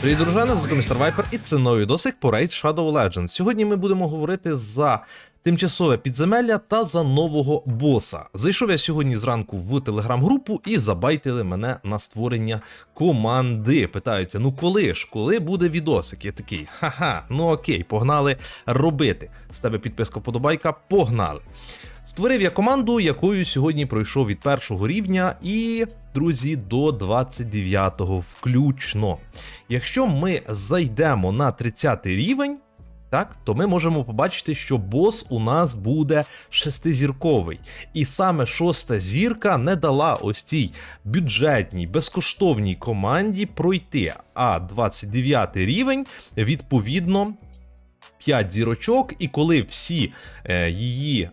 Привіт, дружина, з Містер Вайпер, і це новий досик по Raid Shadow Legends. Сьогодні ми будемо говорити за тимчасове підземелля та за нового боса. Зайшов я сьогодні зранку в телеграм-групу і забайтили мене на створення команди. Питаються: ну коли ж, коли буде відосик? Я такий, ха-ха, ну окей, погнали робити. З тебе підписка вподобайка, погнали. Створив я команду, якою сьогодні пройшов від першого рівня і, друзі, до 29-го включно. Якщо ми зайдемо на 30 рівень, так, то ми можемо побачити, що бос у нас буде шестизірковий. І саме шоста зірка не дала ось цій бюджетній, безкоштовній команді пройти. А 29 рівень, відповідно, 5 зірочок, і коли всі е, її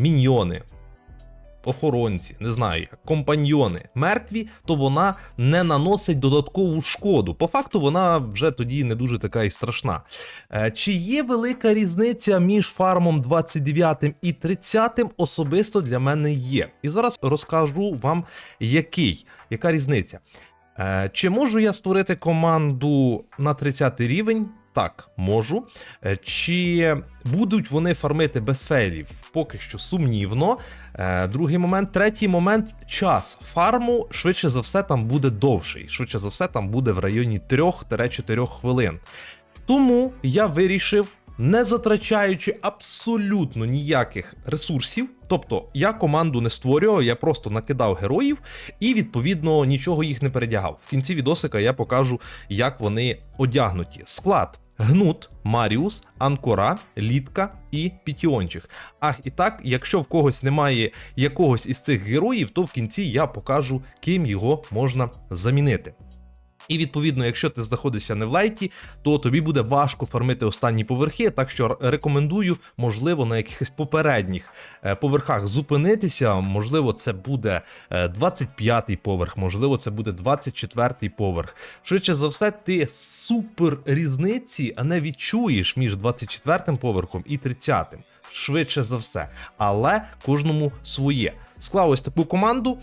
міньйони, охоронці, не знаю, як, компаньйони мертві, то вона не наносить додаткову шкоду. По факту вона вже тоді не дуже така і страшна. Е, Чи є велика різниця між фармом 29 і 30 особисто для мене є. І зараз розкажу вам, який, яка різниця. Е, Чи можу я створити команду на 30 рівень? Так, можу. Е, Чи будуть вони фармити без фейлів? Поки що сумнівно. Е, Другий момент. Третій момент час фарму швидше за все там буде довший. Швидше за все, там буде в районі 3-4 хвилин. Тому я вирішив, не затрачаючи абсолютно ніяких ресурсів. Тобто я команду не створював, я просто накидав героїв і відповідно нічого їх не передягав. В кінці відосика я покажу, як вони одягнуті. Склад. Гнут, Маріус, Анкора, Літка і Пітіончик. Ах, і так, якщо в когось немає якогось із цих героїв, то в кінці я покажу, ким його можна замінити. І відповідно, якщо ти знаходишся не в лайті, то тобі буде важко фармити останні поверхи. Так що рекомендую, можливо, на якихось попередніх е, поверхах зупинитися. Можливо, це буде е, 25-й поверх, можливо, це буде 24-й поверх. Швидше за все, ти супер різниці не відчуєш між 24-м поверхом і 30-м. Швидше за все, але кожному своє. Склав ось таку команду.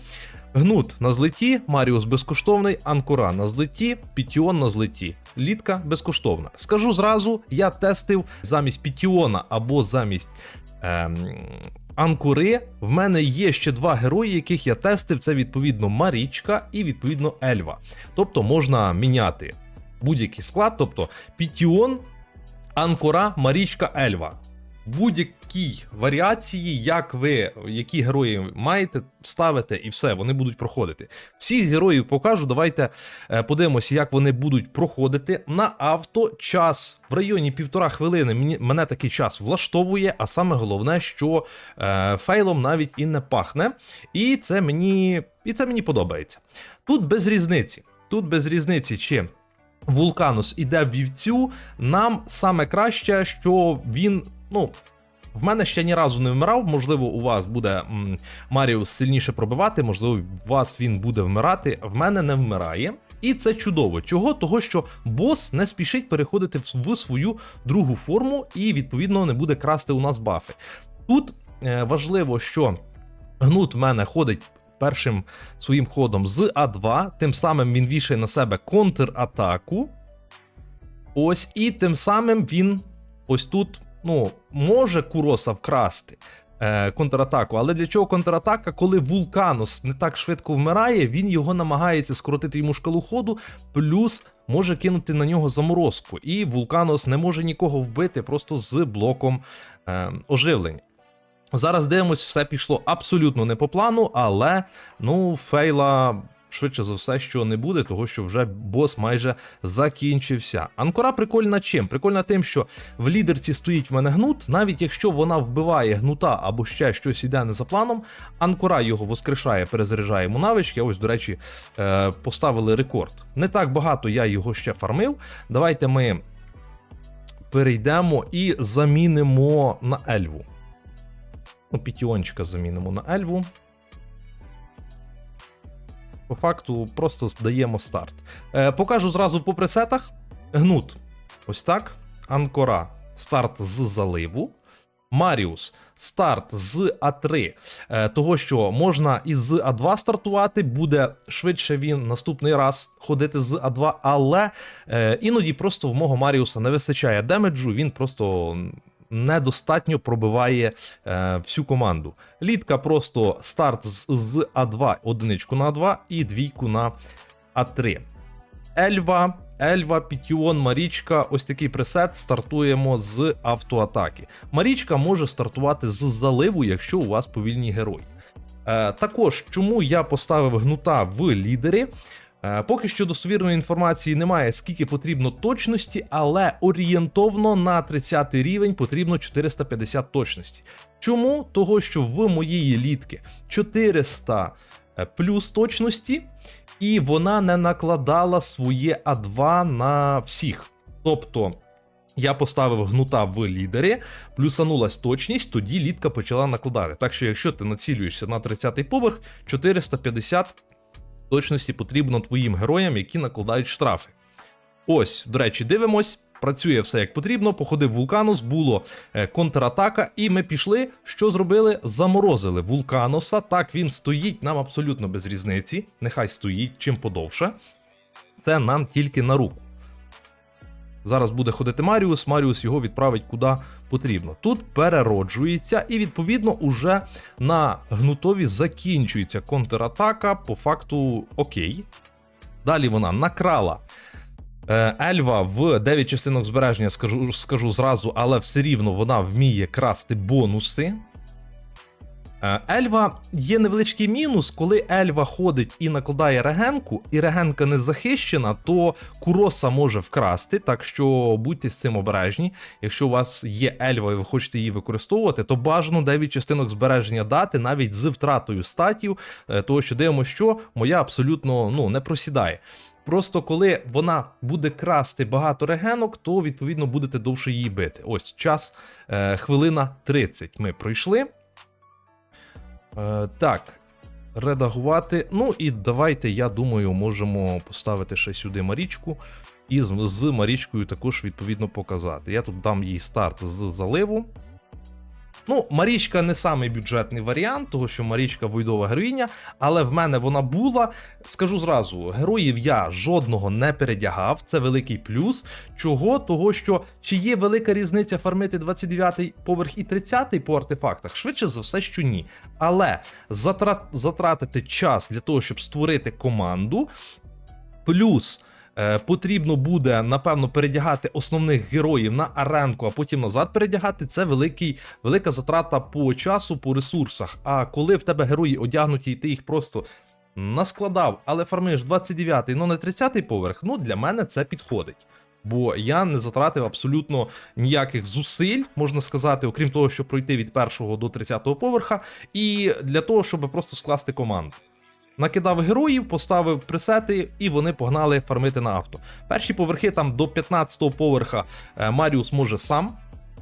Гнут на злеті, Маріус безкоштовний, Анкора на злеті, Пітіон на злеті. Літка безкоштовна. Скажу зразу, я тестив замість Пітіона або замість ем, Анкури. В мене є ще два герої, яких я тестив. Це відповідно Марічка і відповідно Ельва. Тобто можна міняти будь-який склад, тобто Пітіон, Анкора, Марічка, Ельва будь-якій варіації, як ви які герої маєте, ставите і все, вони будуть проходити. Всіх героїв покажу. Давайте е, подивимося, як вони будуть проходити на авто. Час в районі півтора хвилини. Мене такий час влаштовує, а саме головне, що е, фейлом навіть і не пахне. І це мені, і це мені подобається. Тут без різниці. Тут без різниці, чи Вулканус іде в вівцю. Нам саме краще, що він, ну. В мене ще ні разу не вмирав. Можливо, у вас буде Маріус сильніше пробивати, можливо, у вас він буде вмирати. В мене не вмирає. І це чудово. Чого? Того, що бос не спішить переходити в, в свою другу форму і, відповідно, не буде красти у нас бафи. Тут е, важливо, що гнут в мене ходить першим своїм ходом з А2, тим самим він вішає на себе контратаку. Ось, і тим самим він ось тут, ну, може Куроса вкрасти. е, Контратаку, але для чого контратака, коли Вулканус не так швидко вмирає, він його намагається скоротити йому шкалу ходу, плюс може кинути на нього заморозку. І Вулканус не може нікого вбити просто з блоком е, оживлення. Зараз дивимось, все пішло абсолютно не по плану, але ну, фейла швидше за все, що не буде, того що вже бос майже закінчився. Анкора прикольна чим? Прикольна тим, що в лідерці стоїть в мене гнут, навіть якщо вона вбиває гнута або ще щось іде не за планом, Анкора його воскрешає, перезаряджає йому навички. Ось, до речі, е, поставили рекорд. Не так багато я його ще фармив. Давайте ми перейдемо і замінимо на Ельву. Ну, пітіончика замінимо на Ельву. По факту просто даємо старт. Е, покажу зразу по пресетах. Гнут. Ось так. Анкора. Старт з заливу. Маріус. старт з А3, е, того що можна із А2 стартувати, буде швидше він наступний раз ходити з А2, але е, іноді просто в мого Маріуса не вистачає демеджу, він просто недостатньо пробиває е, всю команду. Літка просто старт з, з А2, одиничку на А2 і двійку на А3. Ельва, Ельва, Пітіон, Марічка. Ось такий пресет. Стартуємо з автоатаки. Марічка може стартувати з заливу, якщо у вас повільні герої. Е, також, чому я поставив гнута в лідері? Е, поки що достовірної інформації немає, скільки потрібно точності, але орієнтовно на 30 рівень потрібно 450 точності. Чому? Того, що в моєї літки 400 е, плюс точності, і вона не накладала своє А2 на всіх. Тобто. Я поставив гнута в лідері, плюсанулась точність, тоді літка почала накладати. Так що, якщо ти націлюєшся на 30-й поверх, 450 точності потрібно твоїм героям, які накладають штрафи. Ось, до речі, дивимось. Працює все як потрібно. Походив вулканус, було е, контратака, і ми пішли. Що зробили? Заморозили вулканоса. Так він стоїть нам абсолютно без різниці. Нехай стоїть чим подовше. Це нам тільки на руку. Зараз буде ходити Маріус, Маріус його відправить куди потрібно. Тут перероджується, і відповідно уже на гнутові закінчується контратака. По факту окей. Далі вона накрала е, Ельва в 9 частинок збереження, скажу, скажу зразу, але все рівно вона вміє красти бонуси. Е, Ельва є невеличкий мінус, коли Ельва ходить і накладає регенку, і регенка не захищена, то куроса може вкрасти, так що будьте з цим обережні. Якщо у вас є Ельва і ви хочете її використовувати, то бажано 9 частинок збереження дати навіть з втратою статів, е, того що дивимося, що моя абсолютно ну, не просідає. Просто коли вона буде красти багато регенок, то відповідно будете довше її бити. Ось час е, хвилина 30 ми пройшли. Е, так, редагувати. Ну і давайте, я думаю, можемо поставити ще сюди Марічку. І з, з Марічкою також відповідно показати. Я тут дам їй старт з заливу. Ну, Марічка не самий бюджетний варіант, того що Марічка войдова героїня, але в мене вона була. Скажу зразу, героїв я жодного не передягав, це великий плюс. Чого? Того, що чи є велика різниця фармити 29-й поверх і 30-й по артефактах? Швидше за все, що ні. Але затрат, затратити час для того, щоб створити команду, плюс. Е, Потрібно буде напевно передягати основних героїв на аренку, а потім назад передягати. Це великий, велика затрата по часу, по ресурсах. А коли в тебе герої одягнуті, і ти їх просто наскладав, але фармиш 29-й, ну не 30-й поверх, ну для мене це підходить. Бо я не затратив абсолютно ніяких зусиль, можна сказати, окрім того, щоб пройти від першого до 30-го поверха, і для того, щоб просто скласти команду. Накидав героїв, поставив пресети, і вони погнали фармити на авто. Перші поверхи там до 15-го поверха е, Маріус може сам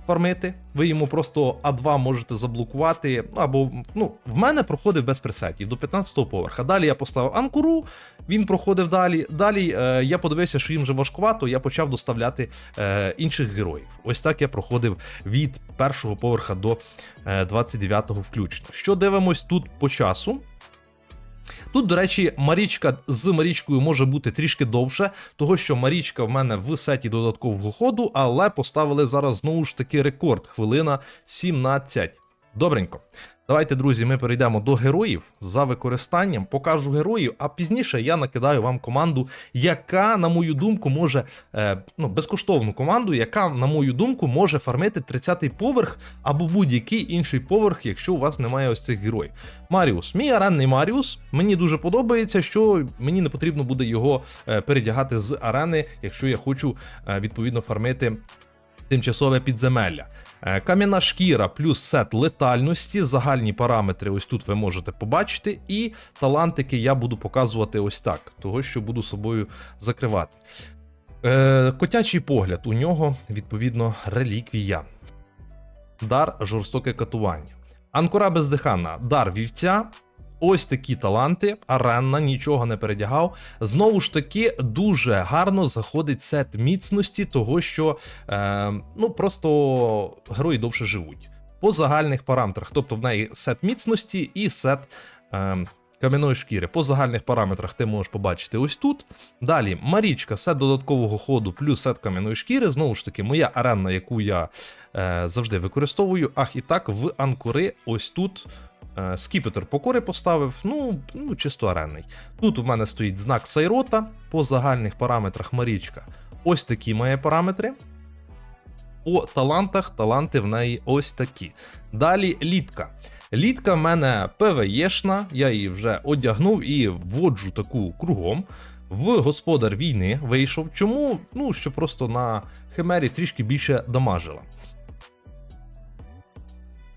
фармити. Ви йому просто А2 можете заблокувати. Або ну, в мене проходив без пресетів до 15-го поверха. Далі я поставив анкуру, він проходив далі. Далі е, я подивився, що їм вже важкувато, я почав доставляти е, інших героїв. Ось так я проходив від першого поверха до е, 29-го включно. Що дивимось тут по часу? Тут, до речі, Марічка з Марічкою може бути трішки довше, того що Марічка в мене в сеті додаткового ходу, але поставили зараз знову ж таки рекорд хвилина 17. Добренько. Давайте, друзі, ми перейдемо до героїв за використанням. Покажу героїв, а пізніше я накидаю вам команду, яка, на мою думку, може е, ну, безкоштовну команду, яка, на мою думку, може фармити 30-й поверх або будь-який інший поверх, якщо у вас немає ось цих героїв. Маріус, мій аренний Маріус. Мені дуже подобається, що мені не потрібно буде його е, передягати з арени, якщо я хочу е, відповідно фармити тимчасове підземелля. Е, Кам'яна шкіра плюс сет летальності, загальні параметри ось тут ви можете побачити. І талантики я буду показувати ось так, того що буду собою закривати. Е, Котячий погляд у нього, відповідно, реліквія. Дар жорстоке катування. Анкора бездихана, дар вівця. Ось такі таланти, аренна, нічого не передягав. Знову ж таки, дуже гарно заходить сет міцності, того що е, ну просто герої довше живуть. по загальних параметрах. Тобто в неї сет міцності і сет е, кам'яної шкіри. По загальних параметрах ти можеш побачити ось тут. Далі Марічка, сет додаткового ходу плюс сет кам'яної шкіри. Знову ж таки, моя арена, яку я е, завжди використовую. Ах, і так в анкори ось тут. Е, Скіпетр покори поставив, ну, ну чисто аренний. Тут у мене стоїть знак Сайрота по загальних параметрах Марічка. Ось такі має параметри. По талантах таланти в неї ось такі. Далі літка. Літка в мене ПВЄшна, я її вже одягнув і вводжу таку кругом. В господар війни вийшов. Чому? Ну, що просто на химері трішки більше дамажила.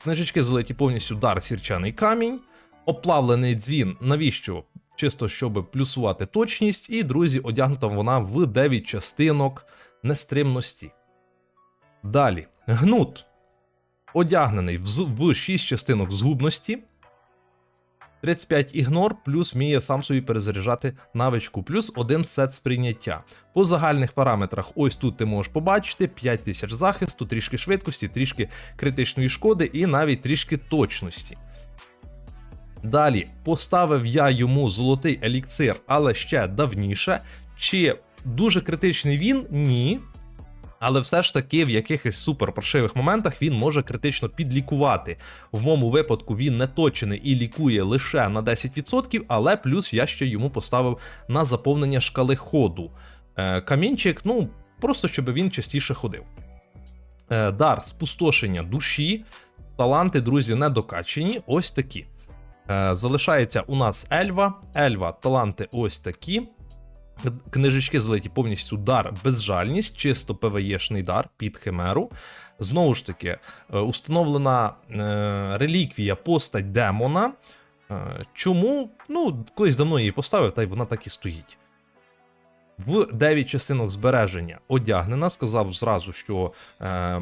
Книжечки залиті повністю дар сірчаний камінь, оплавлений дзвін. Навіщо? Чисто щоб плюсувати точність, і, друзі, одягнута вона в 9 частинок нестримності. Далі, гнут. Одягнений в, в 6 частинок згубності. 35 ігнор, плюс вміє сам собі перезаряджати навичку, плюс один сет сприйняття. По загальних параметрах, ось тут ти можеш побачити 5000 захисту, трішки швидкості, трішки критичної шкоди і навіть трішки точності. Далі поставив я йому золотий еліксир, але ще давніше. Чи дуже критичний він? Ні. Але все ж таки в якихось супер паршивих моментах він може критично підлікувати. В моєму випадку він не точений і лікує лише на 10%, але плюс я ще йому поставив на заповнення шкали ходу. Е, камінчик, ну, просто щоб він частіше ходив. Е, дар спустошення душі. Таланти, друзі, не докачені. Ось такі. Е, залишається у нас Ельва. Ельва, таланти ось такі. Книжечки залиті повністю дар безжальність, чисто ПВЄшний дар під химеру. Знову ж таки, е, установлена е, реліквія постать демона. Е, чому? Ну, колись давно її поставив, та й вона так і стоїть. В 9 частинок збереження одягнена. Сказав зразу, що е,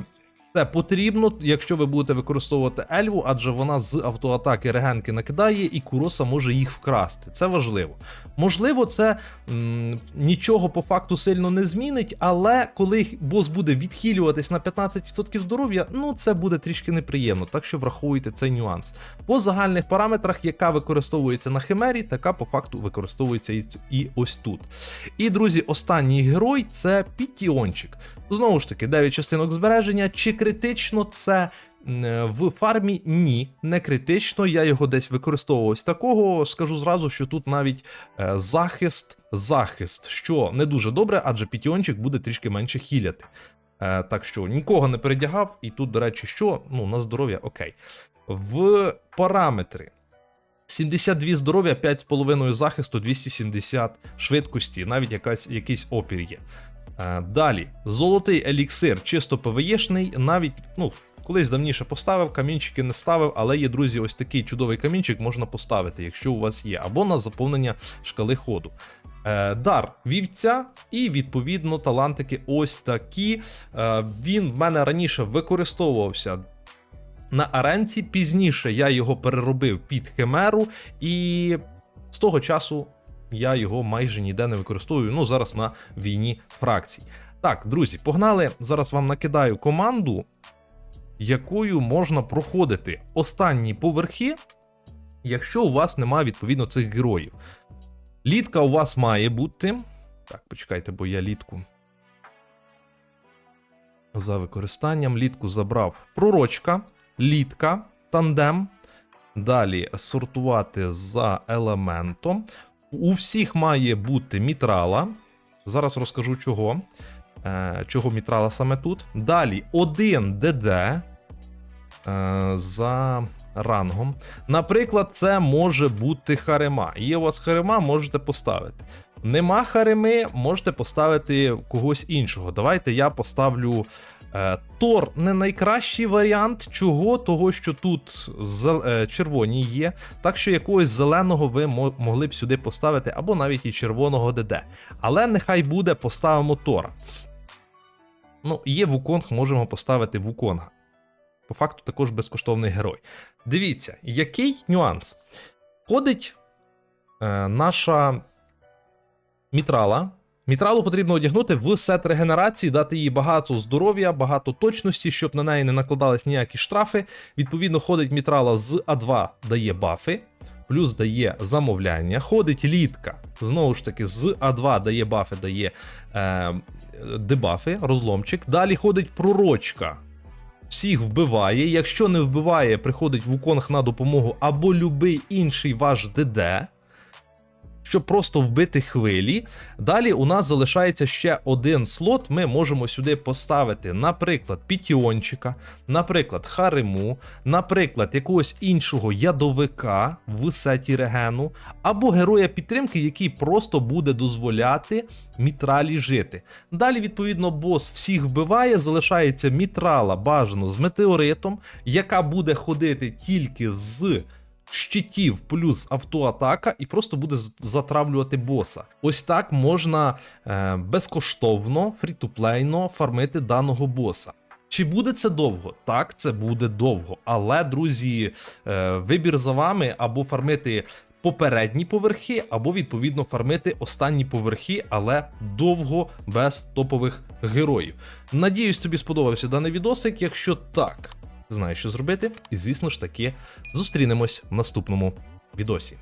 це потрібно, якщо ви будете використовувати ельву, адже вона з автоатаки регенки накидає, і Куроса може їх вкрасти. Це важливо. Можливо, це м, нічого по факту сильно не змінить, але коли бос буде відхилюватись на 15% здоров'я, ну це буде трішки неприємно, так що враховуйте цей нюанс. По загальних параметрах, яка використовується на химері, така по факту використовується і, і ось тут. І, друзі, останній герой це Пітіончик. Знову ж таки, 9 частинок збереження. Чи критично це е, в фармі? Ні, не критично. Я його десь використовував ось такого. Скажу зразу, що тут навіть е, захист, захист, що не дуже добре, адже Пітіончик буде трішки менше хіляти. Е, так що нікого не передягав, і тут, до речі, що ну, на здоров'я окей. В параметри. 72 здоров'я, 5,5 захисту, 270 швидкості, навіть якась, якийсь опір є. Е, Далі, золотий еліксир, чисто ПВЄшний, навіть, ну, колись давніше поставив, камінчики не ставив, але є, друзі, ось такий чудовий камінчик можна поставити, якщо у вас є, або на заповнення шкали ходу. Е, Дар вівця, і відповідно талантики ось такі. Е, Він в мене раніше використовувався на аренці. Пізніше я його переробив під химеру, і з того часу я його майже ніде не використовую. Ну, зараз на війні фракцій. Так, друзі, погнали. Зараз вам накидаю команду, якою можна проходити останні поверхи, якщо у вас немає відповідно цих героїв. Літка у вас має бути. Так, почекайте, бо я літку. За використанням літку забрав пророчка, літка, тандем. Далі сортувати за елементом. У всіх має бути мітрала. Зараз розкажу чого. Е, чого мітрала саме тут. Далі один ДД е, за рангом. Наприклад, це може бути харема. Є у вас харема, можете поставити. Нема хареми, можете поставити когось іншого. Давайте я поставлю. Е, Тор не найкращий варіант. Чого? Того, що тут е, червоні є. Так що якогось зеленого ви могли б сюди поставити, або навіть і червоного ДД. Але нехай буде, поставимо Тора. Ну, є Вуконг, можемо поставити Вуконга. По факту також безкоштовний герой. Дивіться, який нюанс. Ходить е, наша мітрала Мітралу потрібно одягнути в сет регенерації, дати їй багато здоров'я, багато точності, щоб на неї не накладались ніякі штрафи. Відповідно, ходить мітрала з А2 дає бафи, плюс дає замовляння. Ходить літка, знову ж таки, з А2 дає бафи, дає е, дебафи, розломчик. Далі ходить пророчка. Всіх вбиває. Якщо не вбиває, приходить Вуконг на допомогу або любий інший ваш ДД щоб просто вбити хвилі. Далі у нас залишається ще один слот. Ми можемо сюди поставити, наприклад, пітіончика, наприклад, хариму, наприклад, якогось іншого ядовика в сеті регену, або героя підтримки, який просто буде дозволяти мітралі жити. Далі, відповідно, бос всіх вбиває, залишається мітрала бажано з метеоритом, яка буде ходити тільки з щитів плюс автоатака і просто буде затравлювати боса. Ось так можна е, безкоштовно, фрітуплейно фармити даного боса. Чи буде це довго? Так, це буде довго. Але, друзі, е, вибір за вами або фармити попередні поверхи, або відповідно фармити останні поверхи, але довго без топових героїв. Надіюсь, тобі сподобався даний відосик. Якщо так, знаєш, що зробити. І звісно ж таки, зустрінемось в наступному відосі.